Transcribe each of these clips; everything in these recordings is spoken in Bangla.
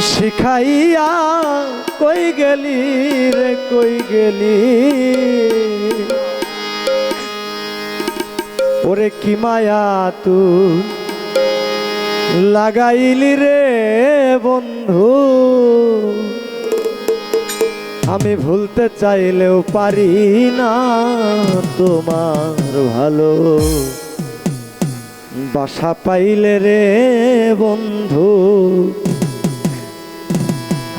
শিখাইয়া কই গেলি রে, কই গেলি? ওরে কি মায়া তু লাগাইলি রে বন্ধু? আমি ভুলতে চাইলেও পারি না তোমার ভালো। বাসা পাইলে রে বন্ধু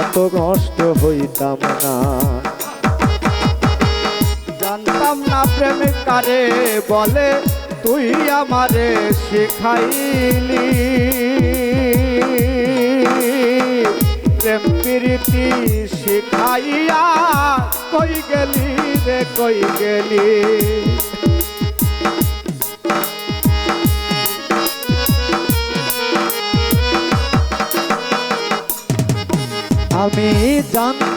এত নষ্ট হইতাম না। জানতাম না প্রেম কারে বলে, তুই আমারে শেখাইলি। প্রেম প্রীতি শেখাইয়া কই গেলি রে, কই গেলি?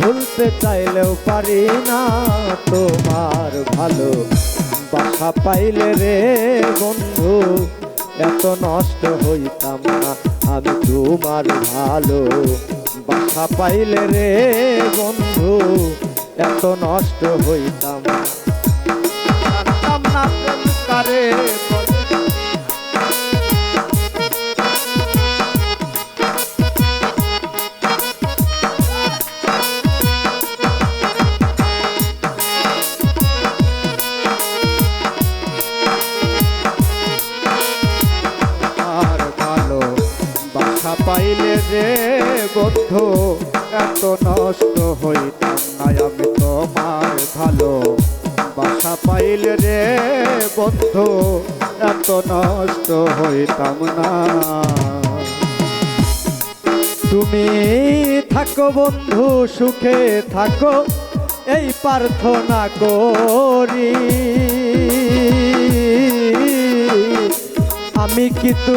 ভুলতে চাইলেও পারি না তোমার ভালো বাসা পাইলে রে বন্ধু, এত নষ্ট হইতাম না আমি তোমার ভালো বাসা পাইলে রে বন্ধু, এত নষ্ট হইতাম না। পাইলে রে বন্ধু এত নষ্ট হইতাম না আমি তোমার ভালো বাসা পাইলে রে বন্ধু এত নষ্ট হইতাম না। তুমি থাকো বন্ধু, সুখে থাকো, এই প্রার্থনা করি। আমি কিন্তু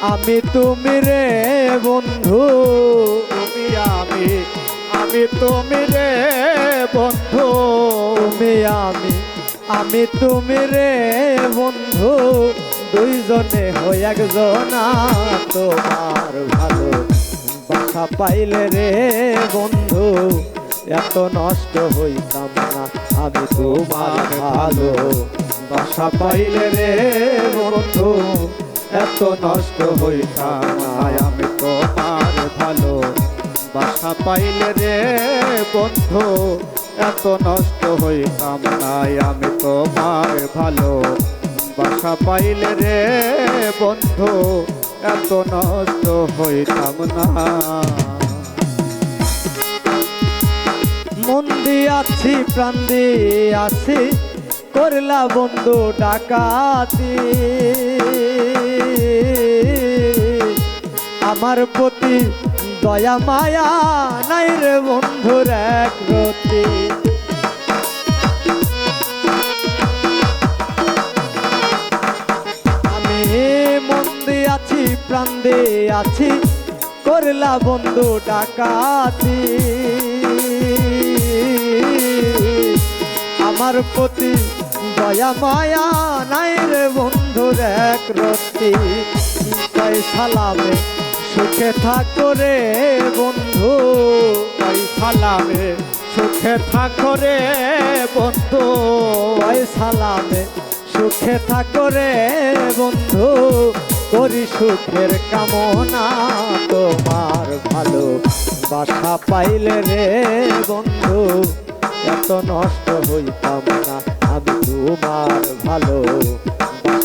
আমি তুমি রে বন্ধু, তুমি আমি আমি তুমি রে বন্ধু, তুমি আমি আমি তুমি রে বন্ধু, দুইজনে হই একজনা তোমার ভালো বাসা পাইলে রে বন্ধু, এত নষ্ট হইতাম না, আমি তোমার ভালো বাসা পাইলে রে বন্ধু। এত নষ্ট হইতাম আমি তোমার ভালো বাসা পাইলে রে বন্ধু, এত নষ্ট হইতাম নাই আমি তোমার ভালো বাসা পাইলে রে বন্ধু, এত নষ্ট হইতাম না মন দিয়াছি প্রাণ দিয়াছি করলা বন্ধু ডাকাতি। আমার প্রতি দয়া, মায়া নাই রে বন্ধুর এক রতি। আমি মন আছি, প্রাণ আছি, করলা বন্ধু ডাকাতি। আমার প্রতি দয়া, মায়া নাই রে বন্ধুর এক রতি। তাই সালামে সুখে থাকো রে বন্ধু। ওই সালামে সুখে থাকো রে বন্ধু। ওই সালামে সুখে থাকো রে বন্ধু। করি সুখের কামনা তোমার ভালো বাসা পাইলে রে বন্ধু। এত নষ্ট হইতাম না আমি তোমার ভালো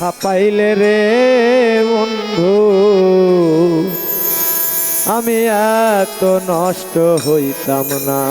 বাসা পাইলে রে বন্ধু আমি এত নষ্ট হইতাম না।